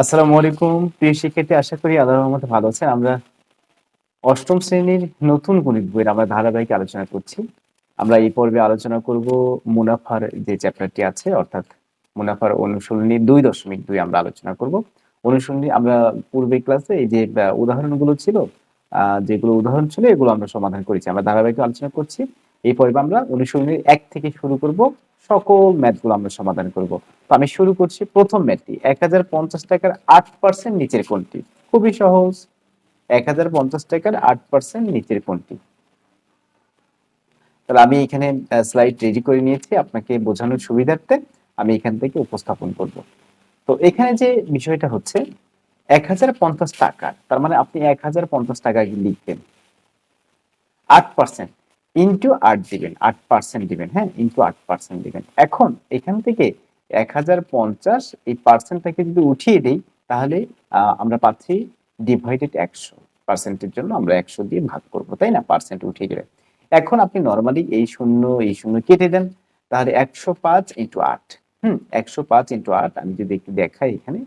আসসালামু আলাইকুম। প্রিয় শিক্ষার্থী, আশা করি আল্লাহর রহমতে ভালো আছেন। আমরা অষ্টম শ্রেণির নতুন গণিত বইয়ের আমরা ধারাবাহিক আলোচনা করছি। আমরা এই পর্বে আলোচনা করব মুনাফার যে চ্যাপ্টারটি আছে, অর্থাৎ মুনাফার অনুশীলনী দুই দশমিক দুই আমরা আলোচনা করব। অনুশীলনী আমরা পূর্বে ক্লাসে এই যে উদাহরণগুলো ছিল যেগুলো উদাহরণ ছিল, এগুলো আমরা সমাধান করেছি। আমরা ধারাবাহিক আলোচনা করছি। এই পর্বে আমরা অনুশীলনীর এক থেকে শুরু করব। সকল ম্যাথগুলো আমরা সমাধান করব। তো আমি শুরু করছি প্রথম ম্যাথটি। এক হাজার পঞ্চাশ টাকার আট পার্সেন্ট নিচের কোনটি? খুবই সহজ। এক হাজার পঞ্চাশ টাকার আট পার্সেন্ট নিচের কোনটি? তাহলে আমি এখানে স্লাইড রেডি করে নিয়েছি আপনাকে বোঝানোর সুবিধার্থে। আমি এখান থেকে উপস্থাপন করব। তো এখানে যে বিষয়টা হচ্ছে, এক হাজার পঞ্চাশ টাকা, তার মানে আপনি এক হাজার পঞ্চাশ টাকা লিখবেন। আট পার্সেন্ট ইন্টু আট দিবেন, আট পার্সেন্ট দিবেন হ্যাঁ ইন্টু আট পার্সেন্ট দিবেন। এখন এখান থেকে এক হাজার পঞ্চাশ এই পার্সেন্টটাকে যদি উঠিয়ে দিই, তাহলে আমরা পাচ্ছি ডিভাইডেড একশো পার্সেন্টের জন্য আমরা একশো দিয়ে ভাগ করব, তাই না? পার্সেন্ট উঠে গেলে। এখন আপনি নর্মালি এই শূন্য এই শূন্য কেটে দেন, তাহলে একশো পাঁচ ইন্টু আট। হুম, একশো পাঁচ ইন্টু আট, আমি যদি একটু দেখাই এখানে।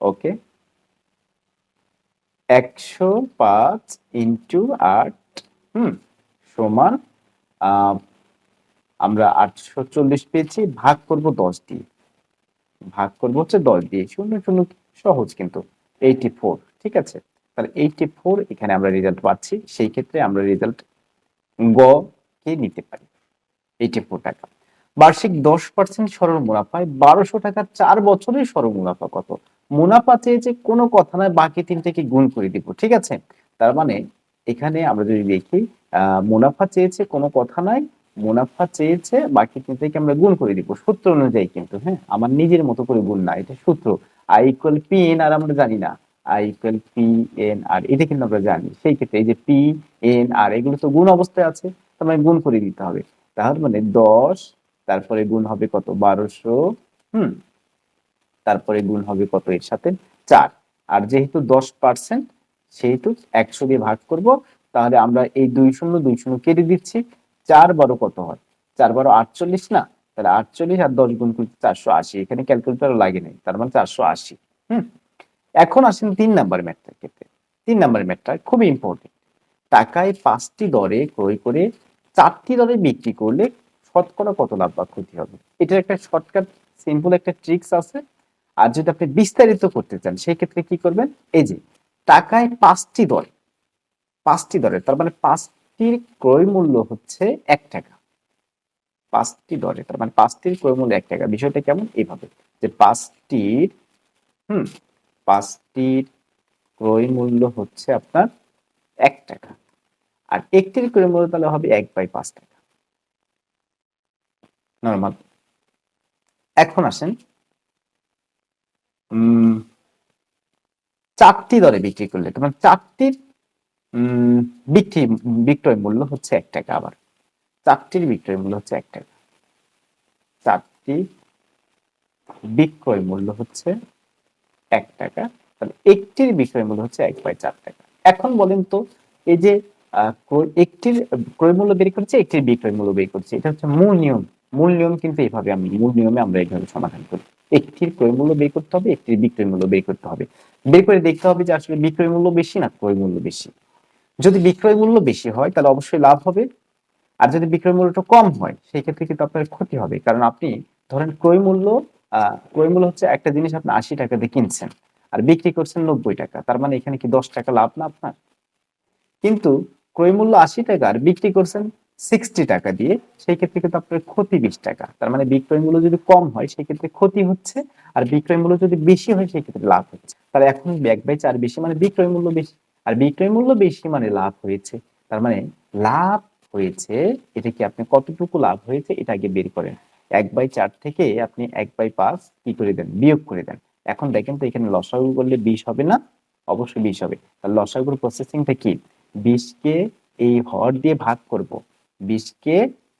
ওকে। একশো পাঁচ ইন্টু আট, হুম, সমান আমরা আটশো চল্লিশ পেয়েছি, ভাগ করব দশ দিয়ে ভাগ করব হচ্ছে দশ দিয়ে, শূন্য শূন্য, সহজ কিন্তু এইটি ফোর ঠিক আছে? তাহলে এইটি ফোর এখানে আমরা রেজাল্ট পাচ্ছি, সেই ক্ষেত্রে আমরা রেজাল্ট গ কে নিতে পারি? এইটি ফোর টাকা। বার্ষিক দশ পার্সেন্ট সরল মুনাফায় বারোশো টাকার চার বছরের সরল মুনাফা কত? মুনাফা চেয়েছে কোনো কথা নয়, বাকি তিনটাকে গুণ করে দিব, ঠিক আছে? তার মানে এখানে আমরা যদি দেখি মুনাফা চেয়েছে কোনো কথা নাই মুনাফা চেয়েছে, বাকি তিনটাকে আমরা গুণ করে দিব। সূত্র অনুযায়ী কিন্তু হ্যাঁ? আমার নিজের মতো করে গুণ না, এটা সূত্র। I equal P N R আমরা জানি না। I equal P N R এটা কিন্তু আমরা জানি। সেই ক্ষেত্রে এই যে পি এন আর এগুলো তো গুণ অবস্থায় আছে, তার মানে গুণ করে দিতে হবে। তাহলে মানে দশ, তারপরে গুণ হবে কত? বারোশো, হুম? তারপরে গুণ হবে কত এর সাথে চার। আর যেহেতু দশ পার্সেন্ট সেহেতু একশো দিয়ে ভাগ করব, তাহলে আমরা এই দুই শূন্য দুই শূন্য কেটে দিচ্ছি। চার বারো কত হয়? চার বারো আটচল্লিশ না? তাহলে আটচল্লিশ আর দশ গুণ করতে চারশো আশি। এখানে ক্যালকুলেটর লাগে নাই, তার মানে চারশো আশি। হুম? এখন আসেন তিন নাম্বার ম্যাথটার ক্ষেত্রে। তিন নাম্বার ম্যাথটা খুবই ইম্পর্টেন্ট টাকায় পাঁচটি দরে ক্রয় করে চারটি দরে বিক্রি করলে শতকরা কত লাভ বা ক্ষতি হবে? এটার একটা শর্টকাট সিম্পল একটা ট্রিক্স আছে। আর যদি আপনি বিস্তারিত করতে চান, সেই ক্ষেত্রে কি করবেন? এই যে, টাকায় পাঁচটি দরে পাঁচটি দরে, তার মানে পাঁচটির ক্রয় মূল্য হচ্ছে এক টাকা। পাঁচটি দরে, তার মানে পাঁচটির ক্রয় মূল্য এক টাকা। বিষয়টা কেমন? এইভাবে, যে পাঁচটির, হুম, পাঁচটির ক্রয় মূল্য হচ্ছে আপনার এক টাকা। আর একটির ক্রয় মূল্য তাহলে হবে এক বাই পাঁচ টাকা। নর্মাল। এখন আসেন চারটি দরে বিক্রি করলে, তোমার চারটির বিক্রি, বিক্রয় মূল্য হচ্ছে এক টাকা আবার। চারটির বিক্রয় মূল্য হচ্ছে এক টাকা। চারটি বিক্রয় মূল্য হচ্ছে এক টাকা, তাহলে একটির বিক্রয় মূল্য হচ্ছে এক বাই চার টাকা। এখন বলেন তো, এই যে একটির ক্রয় মূল্য বের করছে, একটির বিক্রয় মূল্য বের করছে, এটা হচ্ছে মূল নিয়ম। মূল নিয়ম কিন্তু এইভাবে আমি, মূল নিয়মে আমরা এইভাবে সমাধান করি। একটির ক্রয় মূল্য বের করতে হবে, একটির বিক্রয় মূল্য বের করতে হবে। বের করে দেখতে হবে যে আসলে বিক্রয় মূল্য বেশি না ক্রয় মূল্য বেশি। যদি বিক্রয় মূল্য বেশি হয়, তাহলে অবশ্যই লাভ হবে। আর যদি বিক্রয় মূল্যটা কম হয়, সেই ক্ষেত্রে কিন্তু আপনার ক্ষতি হবে। কারণ আপনি ধরেন ক্রয় মূল্য ক্রয় মূল্য হচ্ছে একটা জিনিস আপনি আশি টাকা দিয়ে কিনছেন, আর বিক্রি করছেন নব্বই টাকা। তার মানে এখানে কি দশ টাকা লাভ না আপনার? কিন্তু ক্রয় মূল্য আশি টাকা, আর বিক্রি করছেন সিক্সটি টাকা দিয়ে সেই ক্ষেত্রে কিন্তু আপনার ক্ষতি বিশ টাকা। তার মানে বিক্রয় মূল্য যদি কম হয় সেই ক্ষেত্রে ক্ষতি হচ্ছে, আর বিক্রয় মূল্য যদি বেশি হয় সেই ক্ষেত্রে লাভ হচ্ছে। তাহলে এখন এক বাই চার বেশি মানে বিক্রয় মূল্য বেশি। আর বিক্রয় মূল্য বেশি মানে লাভ হয়েছে। তার মানে লাভ হয়েছে, এটা কি আপনি কতটুকু লাভ হয়েছে, এটা আগে বের করেন। এক বাই চার থেকে আপনি এক বাই পাঁচ কি করে দেন? বিয়োগ করে দেন। এখন দেখেন তো এখানে লসাগু করলে বিশ হবে না? অবশ্যই বিশ হবে। তাহলে লসাগুর প্রসেসিংটা কি? বিশকে এই হর দিয়ে ভাগ করব। বিশকে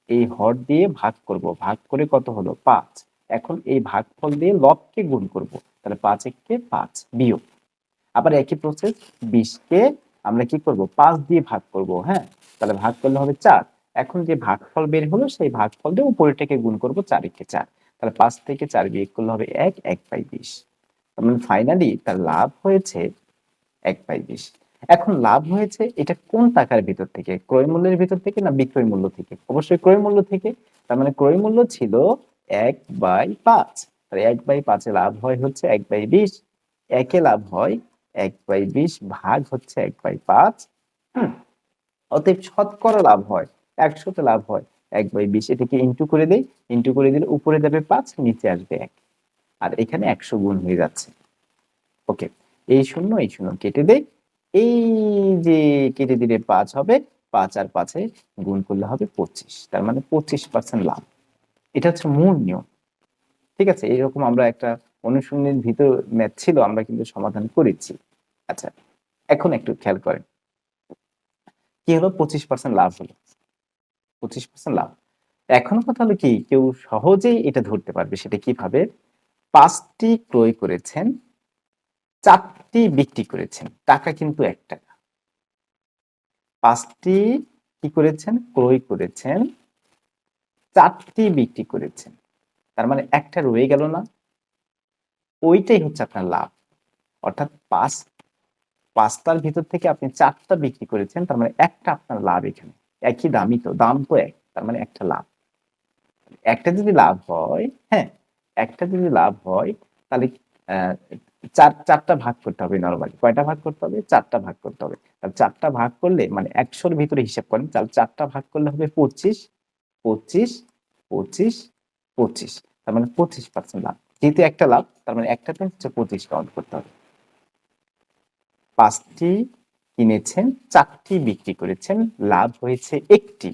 এই হর দিয়ে ভাগ করব। ভাগ করে কত হলো? পাঁচ। এখন এই ভাগফল দিয়ে লবকে গুণ করব। তাহলে পাঁচ এককে পাঁচ বিয়োগ। আবার একই প্রসেস বিশকে আমরা কি করব? পাঁচ দিয়ে ভাগ করব হ্যাঁ? তাহলে ভাগ করলে হবে চার। এখন যে ভাগফল বের হলো, সেই ভাগফল দিয়ে উপরেটাকে গুণ করব চার একে চার। তাহলে পাঁচ থেকে চার বিয়োগ করলে হবে এক এক বাই বিশ। মানে ফাইনালি তার লাভ হয়েছে এক বাই বিশ। এখন লাভ হয়েছে এটা কোন টাকার ভিতর থেকে? ক্রয় মূল্যের ভিতর থেকে না বিক্রয় মূল্য থেকে? অবশ্যই ক্রয় মূল্য থেকে। তার মানে ক্রয় মূল্য ছিল এক বাই পাঁচ। এক বাই পাঁচে লাভ হয় হচ্ছে এক বাই বিশ। একে লাভ হয় এক বাই বিশ ভাগ হচ্ছে এক বাই পাঁচ। হুম। অতএব শতকরা লাভ হয়, একশোতে লাভ হয়। এক বাই বিশ এটাকে ইন্টু করে দেই। ইন্টু করে দিলে উপরে যাবে পাঁচ, নিচে আসবে এক। আর এখানে একশো গুণ হয়ে যাচ্ছে। ওকে এই শূন্য এই শূন্য কেটে দেই। এই যে কেটে দিলে পাঁচ হবে, পাঁচ আর পাঁচে গুণ করলে হবে পঁচিশ। তার মানে পঁচিশ পার্সেন্ট লাভ। এটা হচ্ছে মূল নিয়ম। ঠিক আছে? এরকম আমরা একটা অনুশীলনের ভিতর ম্যাথ ছিল, আমরা কিন্তু সমাধান করেছি। আচ্ছা এখন একটু খেয়াল করেন। কি হলো? পঁচিশ পার্সেন্ট লাভ হলো। পঁচিশ পার্সেন্ট লাভ। এখন কথা হলো কি? কেউ সহজেই এটা ধরতে পারবে। সেটা কীভাবে? পাঁচটি ক্রয় করেছেন। চারটি বিক্রি করেছেন, টাকা কিন্তু এক টাকা। পাঁচটি কি করেছেন? ক্রয় করেছেন। চারটি বিক্রি করেছেন। তার মানে একটা রয়ে গেল না। ওইটাই হচ্ছে আপনার লাভ। অর্থাৎ পাঁচ, পাঁচটার ভিতর থেকে আপনি চারটা বিক্রি করেছেন, তার মানে একটা আপনার লাভ এখানে। একই দামই তো, দাম তো এক, তার মানে একটা লাভ। একটা যদি লাভ হয় হ্যাঁ একটা যদি লাভ হয়, তাহলে চার, চারটা ভাগ করতে হবে নর্মালি কয়টা ভাগ করতে হবে? চারটা ভাগ করতে হবে। তাহলে চারটা ভাগ করলে মানে একশোর ভিতরে হিসাব করেন, তাহলে চারটা ভাগ করলে হবে পঁচিশ পঁচিশ পঁচিশ পঁচিশ। তার মানে পঁচিশ পার্সেন্ট লাভ। যেহেতু একটা লাভ, তার মানে একটাতে হচ্ছে পঁচিশ কাউন্ট করতে হবে। পাঁচটি কিনেছেন, চারটি বিক্রি করেছেন, লাভ হয়েছে একটি।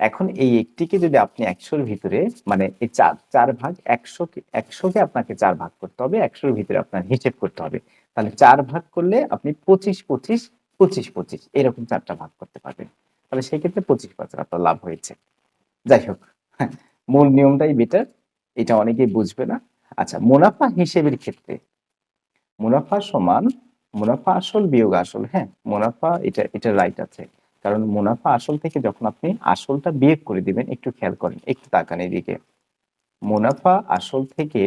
এখন এই একটিকে যদি আপনি একশোর ভিতরে মানে এই চার চার ভাগ একশোকে একশোকে আপনাকে চার ভাগ করতে হবে একশোর ভিতরে আপনার হিসেব করতে হবে। তাহলে চার ভাগ করলে আপনি পঁচিশ পঁচিশ পঁচিশ পঁচিশ এরকম চারটা ভাগ করতে পারবেন। তাহলে সেই ক্ষেত্রে পঁচিশ পার্সেন্ট আপনার লাভ হয়েছে। যাই হোক হ্যাঁ, মূল নিয়মটাই বেটার এটা অনেকেই বুঝবে না। আচ্ছা মুনাফা হিসেবের ক্ষেত্রে মুনাফা সমান মুনাফা আসল বিয়োগ আসল হ্যাঁ মুনাফা এটা এটা রাইট আছে। কারণ মুনাফা আসল থেকে যখন আপনি আসলটা বিয়োগ করে দিবেন, একটু খেয়াল করেন, একটু তাকান এদিকে মুনাফা আসল থেকে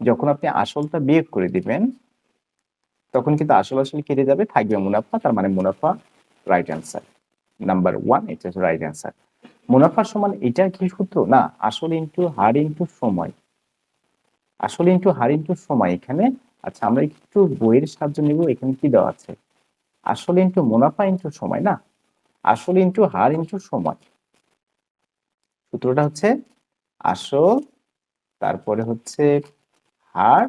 যখন আপনি আসলটা বিয়োগ করে দিবেন, তখন কিন্তু আসল আসল কেটে যাবে, থাকবে মুনাফা, তার মানে মুনাফা রাইট অ্যান্সার নাম্বার ওয়ান এটা হচ্ছে রাইট অ্যান্সার মুনাফার সমান এটা কি সূত্র? না, আসল ইন্টু হার ইন্টু সময়। আসল ইন্টু হার ইন্টু সময় এখানে আচ্ছা আমরা একটু বইয়ের সাহায্য নিব, এখানে কি দেওয়া আছে? আসল ইন্টু মুনাফা ইন্টু সময়, না? আসল ইন্টু হার ইন্টু সময়। সূত্রটা হচ্ছে আসল, তারপরে হচ্ছে হার,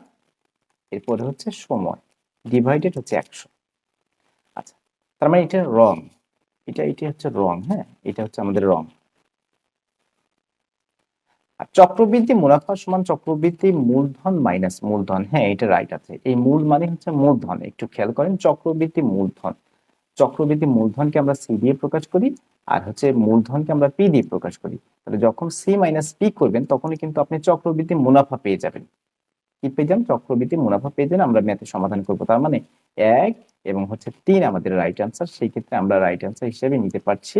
এরপরে হচ্ছে সময় ডিভাইডেড হচ্ছে একশো। আচ্ছা তার মানে এটা রং এটা এটা হচ্ছে রং হ্যাঁ? এটা হচ্ছে আমাদের রং আর চক্রবৃদ্ধি মুনাফা সমান চক্রবৃদ্ধি মূলধন মাইনাস মূলধন। হ্যাঁ এটা রাইট আছে। এই মূল মানে হচ্ছে মূলধন। একটু খেয়াল করেন, চক্রবৃদ্ধি মূলধন। চক্রবৃদ্ধি মূলধনকে আমরা সি দিয়ে প্রকাশ করি আর হচ্ছে মূলধনকে আমরা পি দিয়ে প্রকাশ করি। তাহলে যখন সি মাইনাস পি করবেন, তখনই কিন্তু আপনি চক্রবৃদ্ধি মুনাফা পেয়ে যাবেন। কি পেয়ে যান? চক্রবৃদ্ধি মুনাফা পেয়ে যান, আমরা ম্যাথে সমাধান করব। তার মানে এক এবং হচ্ছে তিন আমাদের রাইট আনসার সেই ক্ষেত্রে আমরা রাইট আনসার হিসেবে নিতে পারছি।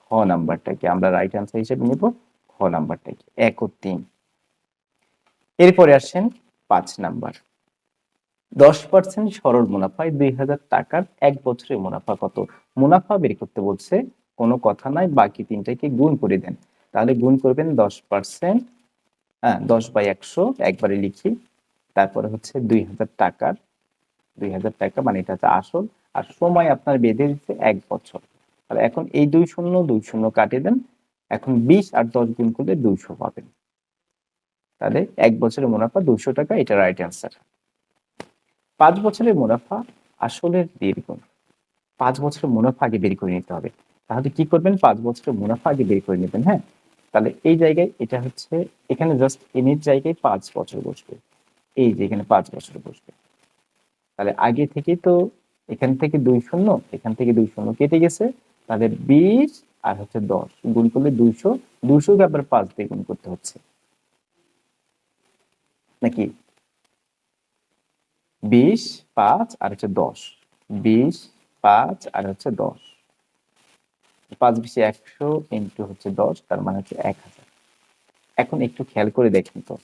খ নাম্বারটাকে আমরা রাইট আনসার হিসেবে নিব। খ নাম্বারটাকে এক ও তিন। এরপরে আসেন পাঁচ নাম্বার। দশ পার্সেন্ট সরল মুনাফায় দুই হাজার টাকার এক বছরের মুনাফা কত? মুনাফা বের করতে বলছে, কোনো কথা নাই, বাকি তিনটাকে গুণ করে দেন। তাহলে গুণ করবেন দশ পার্সেন্ট হ্যাঁ দশ বাই একশো, একবারে লিখি। তারপরে হচ্ছে দুই হাজার টাকার, দুই হাজার টাকা মানে এটা হচ্ছে আসল। আর সময় আপনার বেঁধে দিচ্ছে এক বছর। তাহলে এখন এই দুই শূন্য দুই শূন্য কাটিয়ে দেন। এখন বিশ আর দশ গুণ করলে দুইশো পাবেন। তাহলে এক বছরের মুনাফা দুইশো টাকা, এটা রাইট অ্যান্সার পাঁচ বছরের মুনাফা আসলের দেড় গুণ পাঁচ বছরের মুনাফা আগে বের করে নিতে হবে। তাহলে কি করবেন? পাঁচ বছরের মুনাফা আগে বের করে নেবেন হ্যাঁ? তাহলে এই জায়গায় এটা হচ্ছে, এখানে জাস্ট এনের জায়গায় পাঁচ বছর বসবে। এই যে এখানে পাঁচ বছর বসবে। তাহলে আগে থেকে তো এখান থেকে দুই শূন্য, এখান থেকে দুই শূন্য কেটে গেছে। তাহলে বিশ আর হচ্ছে দশ। গুণ করলে দুইশো। দুইশোকে আবার পাঁচ দিয়ে গুণ করতে হচ্ছে। নাকি? বিশ, পাঁচ আর হচ্ছে দশ। বিশ, পাঁচ আর হচ্ছে দশ। পাঁচ বিশে একশো ইন্টু হচ্ছে দশ, তার মানে হচ্ছে এক হাজার। এখন একটু খেয়াল করে দেখেন তো।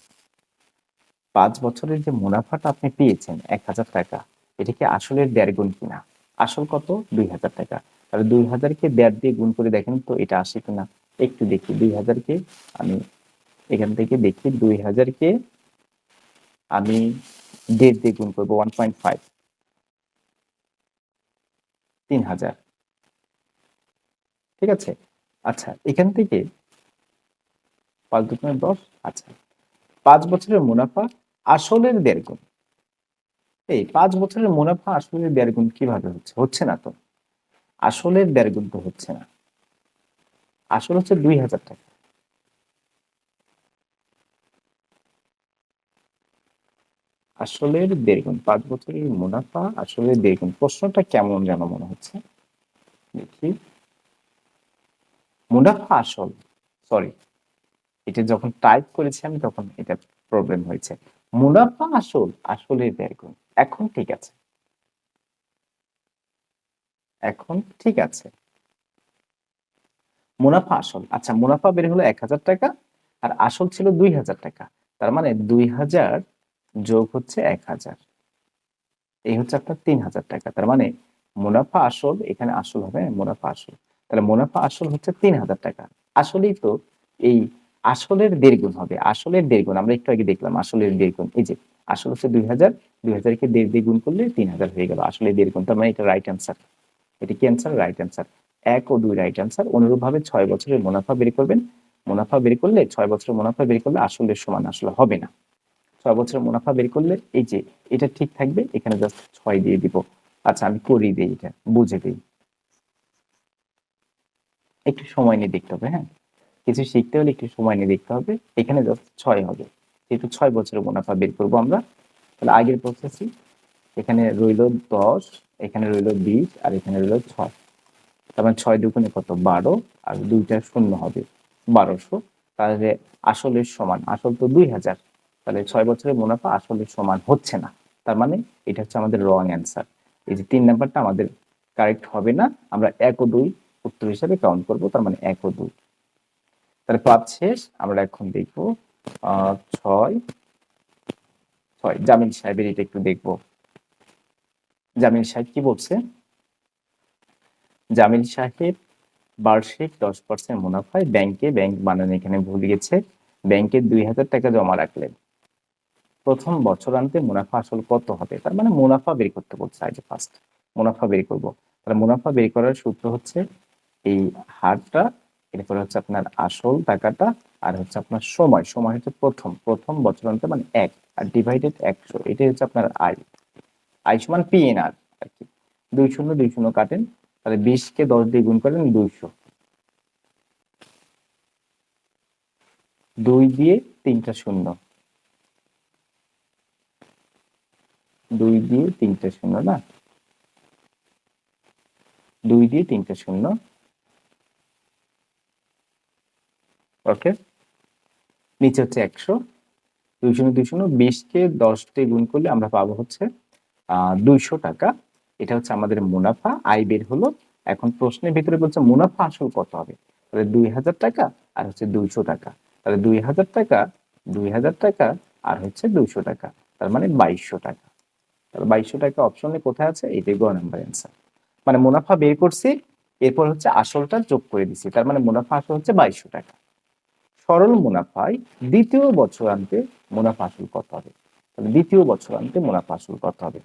পাঁচ বছরের যে মুনাফাটা আপনি পেয়েছেন, এক হাজার টাকা, এটা কি আসলের দেড় গুণ কিনা? আসল কত? দুই হাজার টাকা। তাহলে দুই হাজারকে দেড় দিয়ে গুণ করে দেখেন তো এটা আসে কিনা। একটু দেখি, দুই হাজারকে আমি এখান থেকে দেখি, দুই হাজারকে আমি দেড় দিয়ে গুণ করব ওয়ান পয়েন্ট ফাইভ তিন হাজার। ঠিক আছে? আচ্ছা এখান থেকে পাঁচ দুগুণে দশ আচ্ছা। পাঁচ বছরের মুনাফা আসলের দেড় গুণ। এই পাঁচ বছরের মুনাফা আসলের দেড় গুণ কীভাবে হচ্ছে? হচ্ছে না তো। আসলের দেড় তো হচ্ছে না। আসল হচ্ছে দুই হাজার টাকা। আসলের দেড় গুণ পাঁচ বছরের মুনাফা, আসলের দেড় গুণ প্রশ্নটা কেমন যেন মনে হচ্ছে। দেখি। মুনাফা আসল সরি এটা যখন টাইপ করেছি আমি তখন এটা প্রবলেম হয়েছে। মুনাফা আসল আসলে দেড় গুণ। এখন ঠিক আছে। এখন ঠিক আছে। মুনাফা আসল। আচ্ছা মুনাফা বের হলো এক হাজার টাকা আর আসল ছিল দুই হাজার টাকা। তার মানে দুই হাজার যোগ হচ্ছে এক হাজার। এই হচ্ছে আপনার তিন হাজার টাকা। তার মানে মুনাফা আসল, এখানে আসল হবে মুনাফা আসল। তাহলে মুনাফা আসল হচ্ছে তিন হাজার টাকা। আসলেই তো এই আসলের দেড়গুণ হবে, আসলের দেড় গুণ আমরা একটু আগে দেখলাম আসলের দেড় গুণ এই যে, আসল হচ্ছে দুই হাজার, দুই হাজারকে দেড় দিয়ে করলে তিন হাজার হয়ে গেল। আসলে দেড় গুণ তার মানে এটা রাইট অ্যান্সার এটা কি অ্যান্সার রাইট অ্যান্সার এক ও দুই রাইট অ্যান্সার অনুরূপভাবে ছয় বছরের মুনাফা বের করবেন। মুনাফা বের করলে ছয় বছরের মুনাফা বের করলে আসলের সমান আসলে হবে না। ছয় বছরের মুনাফা বের করলে এই যে, এটা ঠিক থাকবে। এখানে জাস্ট ছয় দিয়ে দিব। আচ্ছা আমি করি দিই এটা। বুঝে দিই। একটু সময় নিয়ে দেখতে হবে হ্যাঁ? কিছু শিখতে হলে একটু সময় নিয়ে দেখতে হবে। এখানে জাস্ট ছয় হবে। যেহেতু ছয় বছরের মুনাফা বের করব আমরা, তাহলে আগের প্রসেসই এখানে রইল দশ, এখানে রইল বিশ, আর এখানে রইল ছয়। তার মানে ছয় দুগুণে কত? বারো, আর দুইটা শূন্য হবে। বারোশো। তাহলে আসলের সমান, আসল তো দুই হাজার। তাহলে ছয় বছরের মুনাফা আসলের সমান হচ্ছে না। তার মানে এটা হচ্ছে আমাদের রং অ্যান্সার এই যে তিন নাম্বারটা আমাদের কারেক্ট হবে না, আমরা এক ও দুই উত্তর হিসাবে কাউন্ট করব, তার মানে এক ও দুই। তাহলে পাঁচ শেষ, আমরা এখন দেখব ছয় ছয়। জামিল সাহেবের এটা একটু দেখব। জামিল সাহেব কি বলছে? জামিল সাহেব বার্ষিক দশ পার্সেন্ট মুনাফায় ব্যাংকে ব্যাংক বানানো এখানে ভুল গেছে। ব্যাংকে দুই হাজার টাকা জমা রাখলেন। প্রথম বছরান্তে মুনাফা আসল কত হবে? তার মানে মুনাফা বের করতে বলছে আগে ফার্স্ট মুনাফা বের করব। তাহলে মুনাফা বের করার সূত্র হচ্ছে এই হারটা, এরপরে হচ্ছে আপনার আসল টাকাটা আর হচ্ছে আপনার সময়। সময় হচ্ছে প্রথম। প্রথম বছরান্তে মানে এক আর ডিভাইডেড একশো। এটাই হচ্ছে আপনার আয়। আই সমান পি এন আর আর কি দুই শূন্য দুই শূন্য কাটেন, তাহলে বিশকে দশ দিয়ে গুণ করেন দুইশো। দুই দিয়ে তিনটা শূন্য। দুই দিয়ে তিনটা শূন্য না? দুই দিয়ে তিনটা শূন্য। ওকে। নিচে হচ্ছে একশো। দুই শূন্য দুই শূন্য, বিশকে দশ দিয়ে গুণ করলে আমরা পাবো হচ্ছে দুইশো টাকা। এটা হচ্ছে আমাদের মুনাফা। আয় বের হলো। এখন প্রশ্নের ভিতরে বলছে মুনাফা আসল কত হবে? তাহলে দুই হাজার টাকা আর হচ্ছে দুইশো টাকা। তাহলে দুই হাজার টাকা, দুই হাজার টাকা আর হচ্ছে দুইশো টাকা। তার মানে বাইশশো টাকা। তাহলে বাইশশো টাকা অপশনে কোথায় আছে? এইটাই গ নাম্বার অ্যান্সার মানে মুনাফা বের করছি, এরপর হচ্ছে আসলটা যোগ করে দিছি। তার মানে মুনাফা আসল হচ্ছে বাইশশো টাকা। সরল মুনাফায় দ্বিতীয় বছরান্তে মুনাফা আসল কত হবে? তাহলে দ্বিতীয় বছরান্তে মুনাফা আসল কত হবে?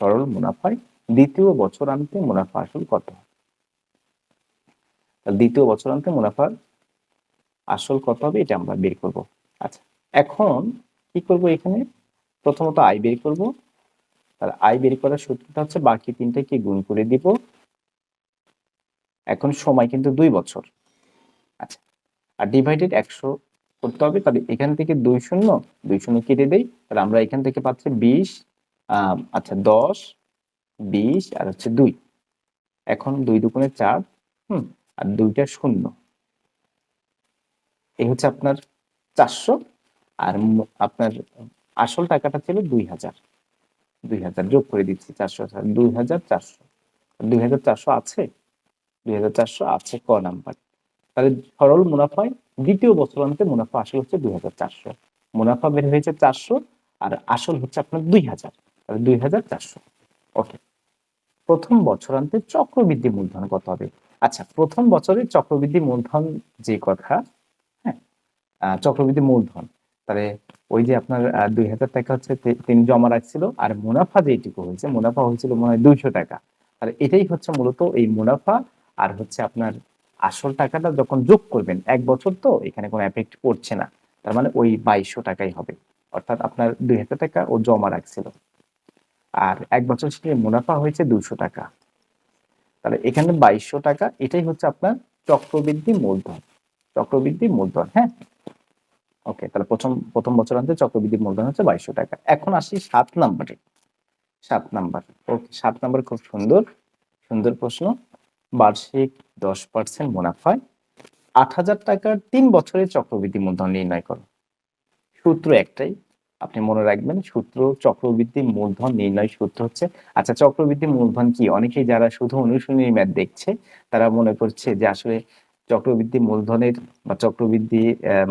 সরল মুনাফায় দ্বিতীয় বছরান্তে মুনাফা আসল কত হবে? তাহলে দ্বিতীয় বছরান্তে মুনাফার আসল কত হবে? এটা আমরা বের করব। আচ্ছা এখন কি করব এখানে? প্রথমত আয় বের করব। তাহলে আয় বের করার সূত্রটা হচ্ছে বাকি তিনটাকে গুণ করে দিব? এখন সময় কিন্তু দুই বছর। আচ্ছা আর ডিভাইডেড একশো করতে হবে, তাহলে এখান থেকে দুই শূন্য দুই শূন্য কেটে দেই, তাহলে আমরা এখান থেকে পাচ্ছি বিশ আচ্ছা দশ, বিশ আর হচ্ছে দুই। এখন দুই দুগুণে চার, হুম, আর দুইটা শূন্য। এই হচ্ছে আপনার চারশো, আর আপনার আসল টাকাটা ছিল দুই হাজার। দুই হাজার যোগ করে দিচ্ছি চারশো দুই হাজার চারশো। দুই হাজার চারশো আছে? দুই হাজার চারশো আছে ক নাম্বার। তাহলে সরল মুনাফায় দ্বিতীয় বছর বছরান্তে মুনাফা আসল হচ্ছে দুই হাজার চারশো। মুনাফা বের হয়েছে চারশো আর আসল হচ্ছে আপনার দুই হাজার, তাহলে দুই হাজার চারশো। ওকে। প্রথম বছর বছরান্তে চক্রবৃদ্ধি মূলধন কত হবে? আচ্ছা প্রথম বছরে চক্রবৃদ্ধি মূলধন যে কথা হ্যাঁ চক্রবৃদ্ধি মূলধন, তাহলে ওই যে আপনার দুই হাজার টাকা হচ্ছে তিনি জমা রাখছিল আর মুনাফা যেটুকু হয়েছে, মুনাফা হয়েছিল মনে হয় দুইশো টাকা। তাহলে এটাই হচ্ছে মূলত এই মুনাফা আর হচ্ছে আপনার আসল টাকাটা যখন যোগ করবেন, এক বছর তো এখানে কোনো এফেক্ট পড়ছে না। তার মানে ওই বাইশশো টাকাই হবে। অর্থাৎ আপনার দুই হাজার টাকা ও জমা রাখছিল। আর এক বছর শেষে মুনাফা হয়েছে দুশো টাকা। তাহলে এখানে বাইশশো টাকা, এটাই হচ্ছে আপনার চক্রবৃদ্ধি মূলধন। চক্রবৃদ্ধি মূলধন হ্যাঁ? ওকে তাহলে প্রথম প্রথম বছরান্তে চক্রবৃদ্ধি মূলধন হচ্ছে বাইশশো টাকা। এখন আসি সাত নাম্বারে। সাত নাম্বার। ওকে সাত নাম্বার খুব সুন্দর। সুন্দর প্রশ্ন। বার্ষিক দশ পার্সেন্ট মুনাফায় আট হাজার টাকার তিন বছরের চক্রবৃদ্ধি মূলধন নির্ণয় করো। সূত্র একটাই, আপনি মনে রাখবেন সূত্র চক্রবৃদ্ধি মূলধন নির্ণয় সূত্র হচ্ছে আচ্ছা চক্রবৃদ্ধি মূলধন কি? অনেকেই যারা শুধু অনুশীলনী ম্যাথ দেখছে, তারা মনে করছে যে আসলে চক্রবৃদ্ধি মূলধনের বা চক্রবৃদ্ধি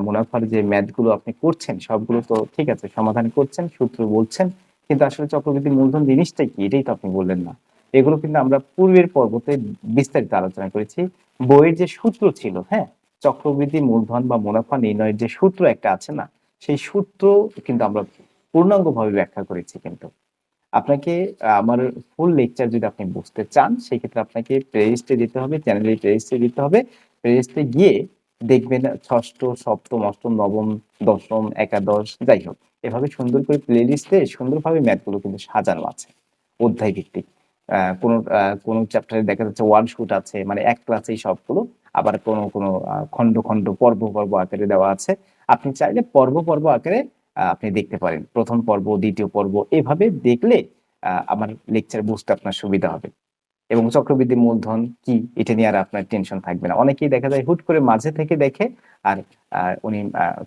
মুনাফার যে ম্যাথগুলো আপনি করছেন, সবগুলো তো ঠিক আছে, সমাধান করছেন, সূত্র বলছেন, কিন্তু আসলে চক্রবৃদ্ধি মূলধন জিনিসটা কি? এটাই তো আপনি বললেন না। এগুলো কিন্তু আমরা পূর্বের পর্বতে বিস্তারিত আলোচনা করেছি। বইয়ের যে সূত্র ছিল হ্যাঁ? চক্রবৃদ্ধি, মূলধন বা মুনাফা নির্ণয়ের যে সূত্র একটা আছে না, সেই সূত্র কিন্তু আমরা পূর্ণাঙ্গভাবে ব্যাখ্যা করেছি কিন্তু। আপনাকে আমার ফুল লেকচার যদি আপনি বুঝতে চান সেই ক্ষেত্রে আপনাকে প্লেলিস্টে যেতে হবে চ্যানেলের প্লেলিস্টে যেতে হবে। প্লেলিস্টে গিয়ে দেখবেন ষষ্ঠ, সপ্তম, অষ্টম, নবম, দশম, একাদশ, যাই হোক। এভাবে সুন্দর করে প্লেলিস্টে সুন্দরভাবে ম্যাথগুলো কিন্তু সাজানো আছে অধ্যায় ভিত্তিক কোনো কোনো চ্যাপ্টারে দেখা যাচ্ছে ওয়ান শুট আছে মানে এক ক্লাসেই সবগুলো, আবার কোনো কোনো খণ্ড খণ্ড, পর্ব পর্ব আকারে দেওয়া আছে। আপনি চাইলে পর্ব পর্ব আকারে আপনি দেখতে পারেন। প্রথম পর্ব, দ্বিতীয় পর্ব, এভাবে দেখলে আমার লেকচার বুঝতে আপনার সুবিধা হবে। এবং চক্রবৃদ্ধি মূলধন কি, এটা নিয়ে আর আপনার টেনশন থাকবে না। অনেকেই দেখা যায় হুট করে মাঝে থেকে দেখে আর উনি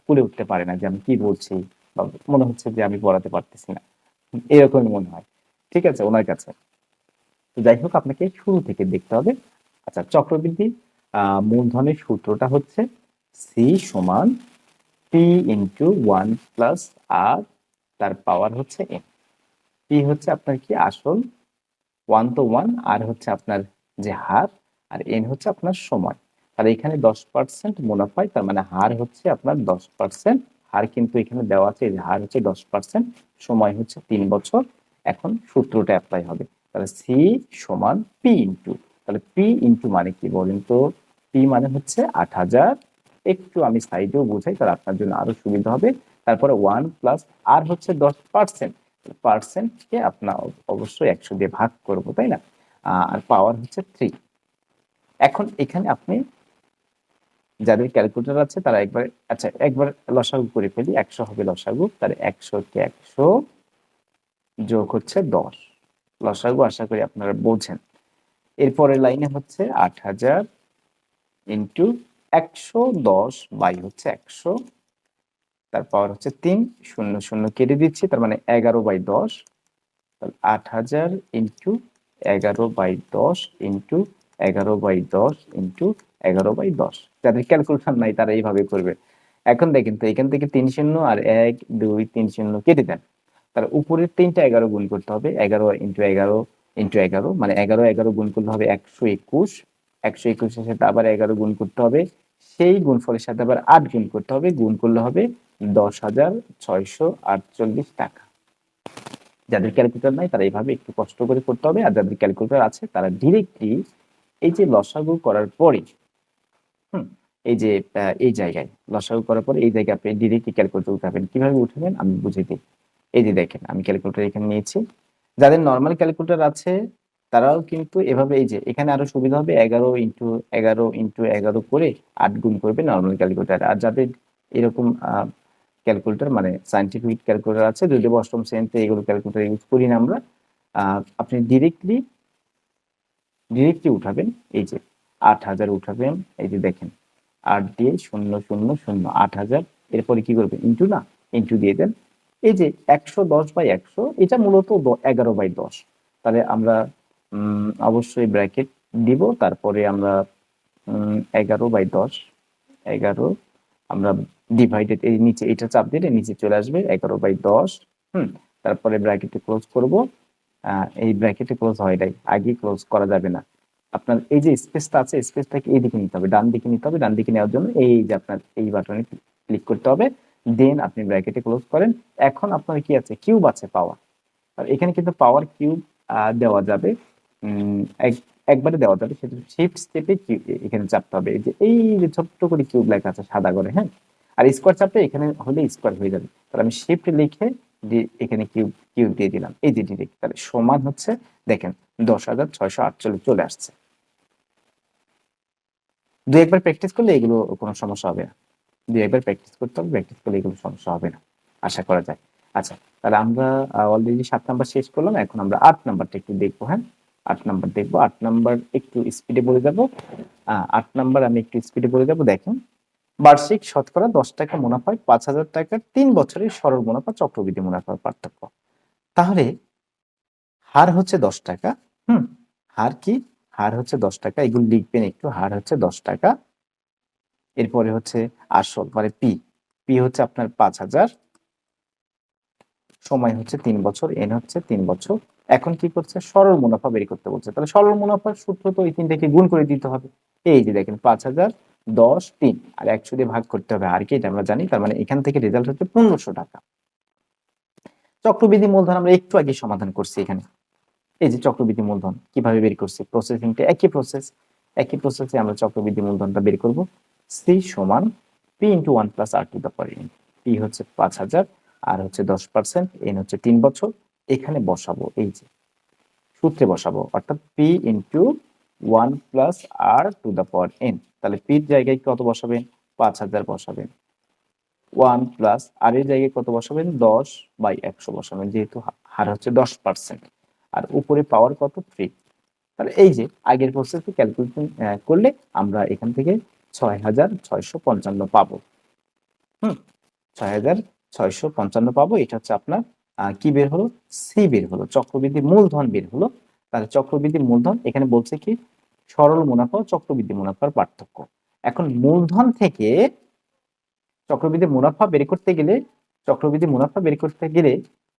কুলে উঠতে পারে না যে আমি কি বলছি বা মনে হচ্ছে যে আমি পড়াতে পারতেছি না। এরকমই মনে হয়। ঠিক আছে, ওনার কাছে। যাই হোক, আপনাকে শুরু থেকে দেখতে হবে। আচ্ছা চক্রবৃদ্ধি মূলধনের সূত্রটা হচ্ছে সি সমান P into one plus R তার পাওয়ার হচ্ছে এন পি হচ্ছে আপনার কি? আসল। ওয়ান তো ওয়ান আর হচ্ছে আপনার যে হার, আর এন হচ্ছে আপনার সময় আর এখানে দশ পার্সেন্ট মুনাফায় তার মানে হার হচ্ছে আপনার দশ পার্সেন্ট হার কিন্তু এখানে দেওয়া আছে হার হচ্ছে দশ পার্সেন্ট সময় হচ্ছে তিন বছর। এখন সূত্রটা অ্যাপ্লাই হবে। তাহলে সি সমান পি ইন্টু তাহলে পি ইন্টু মানে কি বলেন তো? পি মানে হচ্ছে আট হাজার। একটু আমি সাইডেও বোঝাই, তাহলে আপনার জন্য আরও সুবিধা হবে। তারপরে ওয়ান প্লাস আর হচ্ছে দশ পার্সেন্ট পার্সেন্টকে আপনার অবশ্যই একশো দিয়ে ভাগ করব, তাই না? আর পাওয়ার হচ্ছে থ্রি এখন এখানে আপনি যাদের ক্যালকুলেটর আছে, তারা একবার আচ্ছা একবার লসাগু করে ফেলি, একশো হবে লসাগু, তাহলে একশোকে একশো যোগ হচ্ছে দশ। লসাগু আশা করি আপনারা বোঝেন। এরপরের লাইনে হচ্ছে আট হাজার ইন্টু একশো দশ বাই হচ্ছে একশো। তার পাওয়ার হচ্ছে তিন, শূন্য শূন্য কেটে দিচ্ছি, তার মানে এগারো বাই দশ। তাহলে আট হাজার ইন্টু এগারো বাই দশ ইন্টু এগারো বাই দশ ইন্টু এগারো বাই দশ। যাদের ক্যালকুলেশন নাই তারা এইভাবে করবে। এখন দেখেন তো এখান থেকে তিন শূন্য আর এক, দুই, তিন শূন্য কেটে দেন। তার উপরের তিনটা এগারো গুণ করতে হবে, এগারো ইন্টু এগারো ইন্টু এগারো মানে এগারো এগারো গুণ করলে হবে একশো একুশ, একশো একুশের সাথে আবার এগারো গুণ করতে হবে, সেই গুণফলের সাথে আবার আট গুণ করতে হবে, গুণ করলে হবে দশ হাজার ছয়শো আটচল্লিশ টাকা। যাদের ক্যালকুলেটর নাই, তারা এইভাবে একটু কষ্ট করে করতে হবে, আর যাদের ক্যালকুলেটর আছে, তারা ডিরেক্টলি এই যে লসাগু করার পরে, হুম, এই যে এই জায়গায়, লসাগু করার পরে এই জায়গায় আপনি ডিরেক্টলি ক্যালকুলেটর উঠাবেন। কীভাবে উঠাবেন? আমি বুঝে দিই। এই যে দেখেন, আমি ক্যালকুলেটর এখানে নিয়েছি। যাদের নর্মাল ক্যালকুলেটর আছে, তারাও কিন্তু এভাবে এই যে, এখানে আরও সুবিধা হবে, এগারো ইন্টু এগারো ইন্টু এগারো করে আট গুণ করবে নর্মাল ক্যালকুলেটর আর যাদের এরকম ক্যালকুলেটার মানে সাইন্টিফিক ক্যালকুলেটার আছে যদিও অষ্টম শ্রেণীতে এগুলো ক্যালকুলেটার ইউজ করি না আমরা আপনি ডিরেক্টলি ডিরেক্টলি উঠাবেন, এই যে আট হাজার উঠাবেন, এই যে দেখেন, আট দিয়ে শূন্য শূন্য শূন্য, আট হাজার, এরপরে কি করবেন ইন্টু না ইন্টু দিয়ে দেন এই যে একশো দশ বাই একশো, এটা মূলত এগারো বাই দশ। তাহলে আমরা অবশ্যই ব্র্যাকেট দিব, তারপরে আমরা এগারো বাই দশ, এগারো, আমরা ডিভাইডেড এই নিচে, এটা চাপ দিলে নিচে চলে আসবে এগারো বাই দশ, হুম, তারপরে ব্র্যাকেটে ক্লোজ করব। এই ব্র্যাকেটে ক্লোজ হয় নাই, আগে ক্লোজ করা যাবে না। আপনার এই যে স্পেসটা আছে, স্পেসটাকে এই দিকে নিতে হবে, ডান দিকে নিতে হবে, ডান দিকে নেওয়ার জন্য এই যে আপনার এই বাটনে ক্লিক করতে হবে। দেন আপনি ব্র্যাকেটে ক্লোজ করেন। এখন আপনার কি আছে? কিউব আছে পাওয়ার। আর এখানে কিন্তু পাওয়ার কিউব দেওয়া যাবে। একবারে দেওয়া যাবে। সেটা শিফট স্টেপে এখানে চাপতে হবে। যে, এই যে ছোট্ট করে কিউব লেখা আছে সাদা করে হ্যাঁ? আর স্কোয়ার চাপলে এখানে হলে স্কোয়ার হয়ে যাবে। তাহলে আমি শিফট লিখে এখানে কিউব কিউব দিয়ে দিলাম। এই যে ডিরেক্ট তাহলে সমান হচ্ছে, দেখেন, দশ হাজার ছয়শো আটচল্লিশ চলে আসছে। দু একবার প্র্যাকটিস করলে এগুলো কোনো সমস্যা হবে না। দু একবার প্র্যাকটিস করতে হবে প্র্যাকটিস করলে এগুলো সমস্যা হবে না। আশা করা যায়। আচ্ছা তাহলে আমরা অলরেডি সাত নাম্বার শেষ করলাম এখন আমরা আট নাম্বারটা একটু দেখব হ্যাঁ? আট নাম্বার দেখব আট নাম্বার একটু স্পিডে বলে আহ, আট নাম্বার আমি একটু স্পিডে বলে যাব দেখেন। বার্ষিক শতকরা দশ টাকা মুনাফায় পাঁচ হাজার টাকার তিন বছরের সরল মুনাফা চক্রবৃদ্ধি মুনাফার পার্থক্য। তাহলে হার হচ্ছে দশ টাকা হুম? হার কি? হার হচ্ছে দশ টাকা এগুলো লিখবেন একটু হার হচ্ছে দশ টাকা। এরপরে হচ্ছে আসল মানে পি পি হচ্ছে আপনার পাঁচ হাজার। সময় হচ্ছে তিন বছর এন হচ্ছে তিন বছর। এখন কি করছে? সরল মুনাফা বের করতে বলছে। তাহলে সরল মুনাফার সূত্র তো এই তিনটাকে গুণ করে দিতে হবে। এই যে দেখেন, পাঁচ হাজার, দশ, তিন। আর একশো দিয়ে ভাগ করতে হবে। আর কি এটা আমরা জানি, তার মানে এখান থেকে রেজাল্ট হচ্ছে পনেরোশো টাকা। চক্রবৃদ্ধি মূলধন আমরা একটু আগে সমাধান করছি এখানে। এই যে চক্রবৃদ্ধি মূলধন, কীভাবে বের করছি? প্রসেসিংটা একই প্রসেস একই প্রসেসে আমরা চক্রবৃদ্ধি মূলধনটা বের করব। সি সমান P into one plus R to the power N P হচ্ছে পাঁচ হাজার আর হচ্ছে দশ পার্সেন্ট এন হচ্ছে তিন বছর। এখানে বসাবো এই যে, সূত্রে বসাবো, অর্থাৎ P into one plus R to the power N তাহলে পির জায়গায় কত বসাবেন? পাঁচ হাজার বসাবেন। ওয়ান প্লাস আর এর জায়গায় কত বসাবেন? দশ বাই একশো বসাবেন, যেহেতু হার হচ্ছে দশ পার্সেন্ট আর উপরে পাওয়ার কত? থ্রি তাহলে এই যে, আগের প্রসেসে ক্যালকুলেশন করলে আমরা এখান থেকে ছয় হাজার ছয়শো পঞ্চান্ন পাবো। হুম, ছয় হাজার ছয়শো পঞ্চান্ন পাবো। এটা হচ্ছে আপনার কি বের হলো? সি বের হলো, চক্রবৃদ্ধি মূলধন বের হলো। তাহলে চক্রবৃদ্ধি মূলধন, এখানে বলছে কি? সরল মুনাফা ও চক্রবৃদ্ধি মুনাফার পার্থক্য। এখন মূলধন থেকে চক্রবৃদ্ধি মুনাফা বের করতে গেলে, চক্রবৃদ্ধি মুনাফা বের করতে গেলে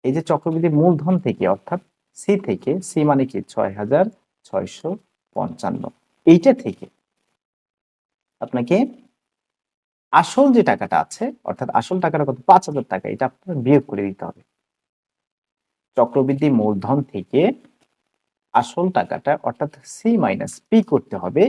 এই যে চক্রবৃদ্ধি মূলধন থেকে, অর্থাৎ সি থেকে, সি মানে কি? ছয় হাজার ছয়শো পঞ্চান্ন। এইটা থেকে আপনাকে আসল যে টাকাটা আছে, অর্থাৎ আসল টাকাটা কত? পাঁচ হাজার টাকা, এটা আপনার বিয়োগ করে দিতে হবে। চক্রবৃদ্ধি মূলধন থেকে আসল টাকাটা, অর্থাৎ সি মাইনাস পি করতে হবে।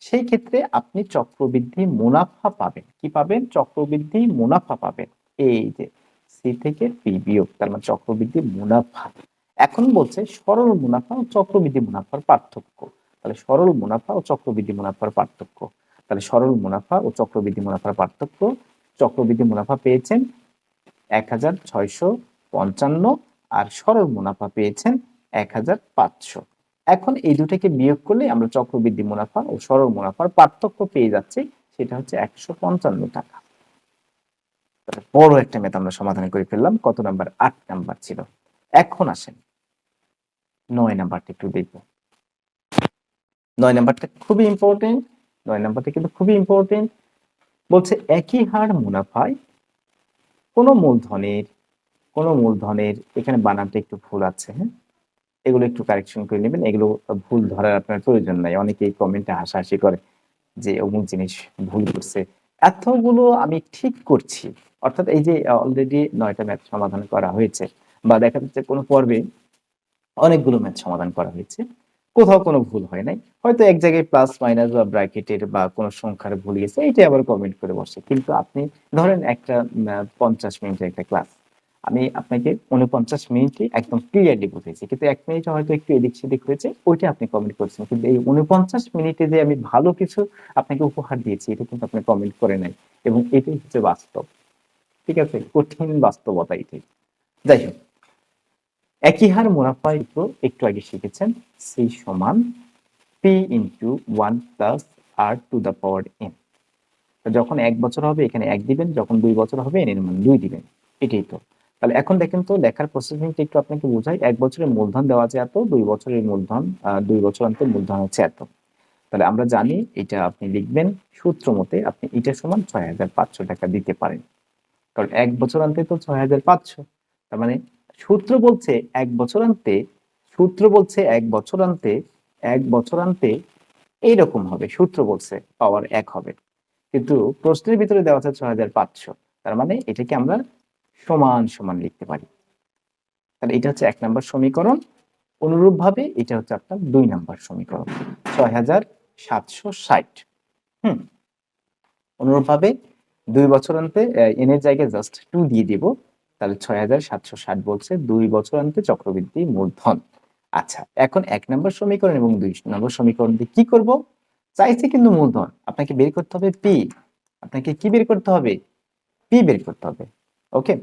সেই ক্ষেত্রে আপনি চক্রবৃদ্ধি মুনাফা পাবেন। কি পাবেন? চক্রবৃদ্ধি মুনাফা পাবেন। এই যে সি থেকে পি বিয়োগ, তার মানে চক্রবৃদ্ধি মুনাফা। এখন বলছে সরল মুনাফা ও চক্রবৃদ্ধি মুনাফার পার্থক্য। তাহলে সরল মুনাফা ও চক্রবৃদ্ধি মুনাফার পার্থক্য। তাহলে সরল মুনাফা ও চক্রবৃদ্ধি মুনাফার পার্থক্য। চক্রবৃদ্ধি মুনাফা পেয়েছেন এক হাজার ছয়শো পঞ্চান্ন আর সরল মুনাফা পেয়েছেন এক হাজার পাঁচশো। এখন এই দুটাকে বিয়োগ করলে আমরা চক্রবৃদ্ধি মুনাফা ও সরল মুনাফার পার্থক্য পেয়ে যাচ্ছি, সেটা হচ্ছে একশো পঞ্চান্ন টাকা। বড় একটা মেথ আমরা সমাধান করে ফেললাম, কত নাম্বার? আট নাম্বার ছিল। এখন আসেন, নয় নাম্বারটা একটু দেখব। নয় নাম্বারটা খুবই ইম্পর্টেন্ট নয় নাম্বারটা কিন্তু খুবই ইম্পর্টেন্ট বলছে একই হার মুনাফায় কোনো মূলধনের কোনো মূলধনের এখানে বানানটা একটু ভুল আছে হ্যাঁ? এগুলো একটু কারেকশন করে নেবেন, এগুলো ভুল ধরার আপনার প্রয়োজন নাই। অনেকেই কমেন্টে হাসাহাসি করে যে অমুক জিনিস ভুল করছে। এতগুলো আমি ঠিক করছি, অর্থাৎ এই যে অলরেডি নয়টা ম্যাথ সমাধান করা হয়েছে, বা দেখা যাচ্ছে কোনো পর্বে অনেকগুলো ম্যাথ সমাধান করা হয়েছে। কোথাও কোনো ভুল হয় নাই। হয়তো এক জায়গায় প্লাস মাইনাস বা ব্র্যাকেটের বা কোনো সংখ্যার ভুল গেছে এইটাই আবার কমেন্ট করে বসে। কিন্তু আপনি ধরেন একটা পঞ্চাশ মিনিটের একটা ক্লাস আমি আপনাকে উনপঞ্চাশ মিনিটে একদম ক্লিয়ারলি বুঝেছি কিন্তু এক মিনিটে হয়তো একটু এদিক সেদিক হয়েছে, ওইটা আপনি কমেন্ট করেছেন। কিন্তু এই উনপঞ্চাশ মিনিটে যে আমি ভালো কিছু আপনাকে উপহার দিয়েছি, এটা কিন্তু আপনি কমেন্ট করে নাই। এবং এটাই হচ্ছে বাস্তব। ঠিক আছে? কঠিন বাস্তবতা এটাই। যাই হোক। একই হার মুনাফা একটু একটু আগে শিখেছেন সেই সমান P into one plus R to the power N যখন এক বছর হবে, এখানে এক দিবেন, যখন দুই বছর হবে এন এর মান দুই দিবেন। এটাই তো। তাহলে এখন দেখেন তো, লেখার প্রসেসিংটা একটু আপনাকে বোঝাই। এক বছরের মূলধন দেওয়া আছে এত, দুই বছরের মূলধন দুই বছর অন্তর মূলধন হচ্ছে এত। তাহলে আমরা জানি এটা আপনি লিখবেন, সূত্র মতে আপনি এটা সমান ছয় হাজার পাঁচশো টাকা দিতে পারেন। কারণ এক বছর আনতে তো ছয় হাজার পাঁচশো। তার মানে সূত্র বলছে এক বছর আনতে, সূত্র বলছে এক বছর আনতে, এক বছর আনতে এইরকম হবে, সূত্র বলছে, পাওয়ার এক হবে। কিন্তু প্রশ্নের ভিতরে দেওয়া আছে ছয় হাজার পাঁচশো। তার মানে এটাকে আমরা সমান সমান লিখতে পারি। তাহলে এটা হচ্ছে এক নম্বর সমীকরণ। অনুরূপভাবে এটা হচ্ছে আপনার দুই নম্বর সমীকরণ, ছয় হাজার সাতশো ষাট। হুম। অনুরূপভাবে দুই বছর অন্তে এন জায়গায় জাস্ট টু দিয়ে দিব। তাহলে ছয় হাজার সাতশো ষাট বলছে, দুই বছর অন্তে চক্রবৃদ্ধি মূলধন। আচ্ছা এখন এক নম্বর সমীকরণ এবং দুই নম্বর সমীকরণ দিয়ে কি করব? চাইছে কিন্তু মূলধন। আপনাকে বের করতে হবে পি আপনাকে কি বের করতে হবে? পি বের করতে হবে। ওকে?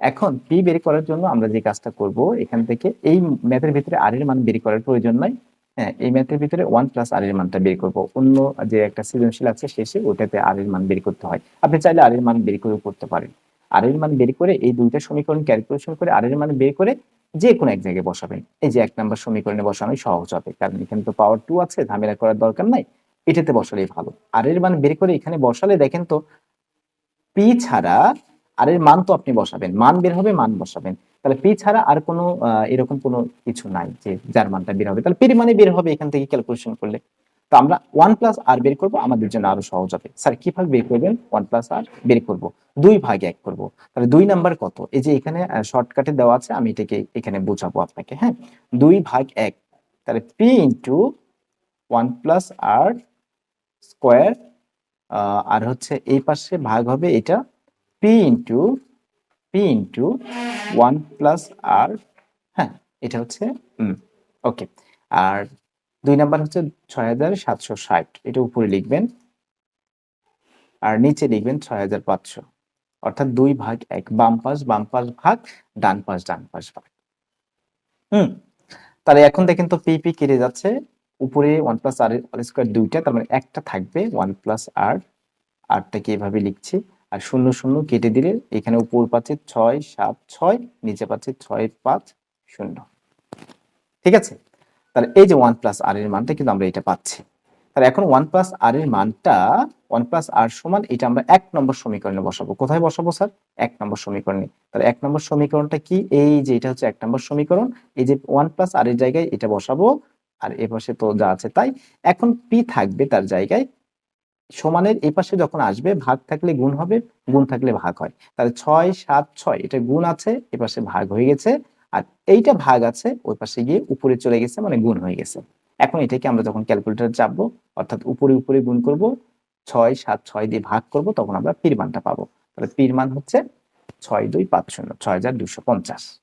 এখন পি বের করার জন্য আমরা যে কাজটা করব, এখান থেকে এই ম্যাথের ভিতরে আর এর মান বের করার প্রয়োজন নাই। হ্যাঁ এই ম্যাথের ভিতরে ওয়ান প্লাস আর এর মানটা বের করব। অন্য যে একটা সৃজনশীল আছে শেষে ওটাতে আর এর মান বের করতে হয়। আপনি চাইলে আর এর মান বের করেও করতে পারেন। আর এর মান বের করে এই দুইটা সমীকরণ ক্যালকুলেশন করে আর এর মান বের করে যে কোনো এক জায়গায় বসাবেন। এই যে এক নম্বর সমীকরণে বসানোই সহজ হবে, কারণ এখানে তো পাওয়ার টু আছে, ঝামেলা করার দরকার নাই, এটাতে বসালেই ভালো। আর এর মান বের করে এখানে বসালে দেখেন তো পি ছাড়া আর এর মান তো আপনি বসাবেন, মান বের হবে, মান বসাবেন। তাহলে পি ছাড়া আর কোনো এরকম কোনো কিছু নাই যে যার মানটা বের হবে। তাহলে পি মানে বের হবে এখান থেকে ক্যালকুলেশন করলে। তো আমরা ওয়ান প্লাস আর বের করব, আমাদের জন্য আরও সহজ হবে। স্যার, কীভাবে বের করবেন? ওয়ান প্লাস আর বের করব। দুই ভাগে এক করব। তাহলে দুই নাম্বার কত? এই যে এখানে শর্টকাটে দেওয়া আছে, আমি এটাকে এখানে বোঝাবো আপনাকে হ্যাঁ? দুই ভাগ এক। তাহলে P into one plus R square R হচ্ছে এই পাশে ভাগ হবে এটা P into P into one plus R হ্যাঁ? এটা হচ্ছে ওকে আর দুই নাম্বার হচ্ছে ছয় হাজার সাতশো ষাট। এটা উপরে লিখবেন। আর নিচে লিখবেন ছয় হাজার পাঁচশো। অর্থাৎ দুই ভাগ এক, বাম পাশ বাম পাশ ভাগ, ডান পাশ ডান পাশ ভাগ। হুম? তাহলে এখন দেখেন তো পি পি কেটে যাচ্ছে। উপরে ওয়ান প্লাস আর স্কোয়ার দুইটা, তার মানে একটা থাকবে ওয়ান প্লাস আর। আরটাকে এভাবে লিখছি। আর শূন্য শূন্য কেটে দিলে এখানে উপর পাচ্ছে ছয়, সাত, ছয়, নিচে পাচ্ছে ছয়, পাঁচ, শূন্য। ঠিক আছে? তাহলে এই যে ওয়ান প্লাস আর এর মানটা কিন্তু আমরা এটা পাচ্ছি। তাহলে এখন ওয়ান প্লাস আর এর মানটা ওয়ান প্লাস আর সমান এটা আমরা এক নম্বর সমীকরণে বসাবো। কোথায় বসাবো স্যার? এক নম্বর সমীকরণে। তাহলে এক নম্বর সমীকরণটা কি? এই যে এটা হচ্ছে এক নম্বর সমীকরণ। এই যে ওয়ান প্লাস আর এর জায়গায় এটা বসাবো। আর এ পাশে তো যা আছে তাই। এখন পি থাকবে তার জায়গায়। সমানের এই পাশে যখন আসবে, ভাগ থাকলে গুণ হবে, গুণ থাকলে ভাগ হয়। তাহলে ছয় সাত ছয়, এটা গুণ আছে, এ পাশে ভাগ হয়ে গেছে। আর এইটা ভাগ আছে ওই পাশে গিয়ে উপরে চলে গেছে মানে গুণ হয়ে গেছে। এখন এটাকে আমরা যখন ক্যালকুলেটার চাপবো, অর্থাৎ উপরে উপরে গুণ করব, ছয় সাত ছয় দিয়ে ভাগ করব, তখন আমরা পীর মানটা পাবো। তাহলে পীর মান হচ্ছে ছয় দুই পাঁচ শূন্য, ছয় হাজার দুশো পঞ্চাশ।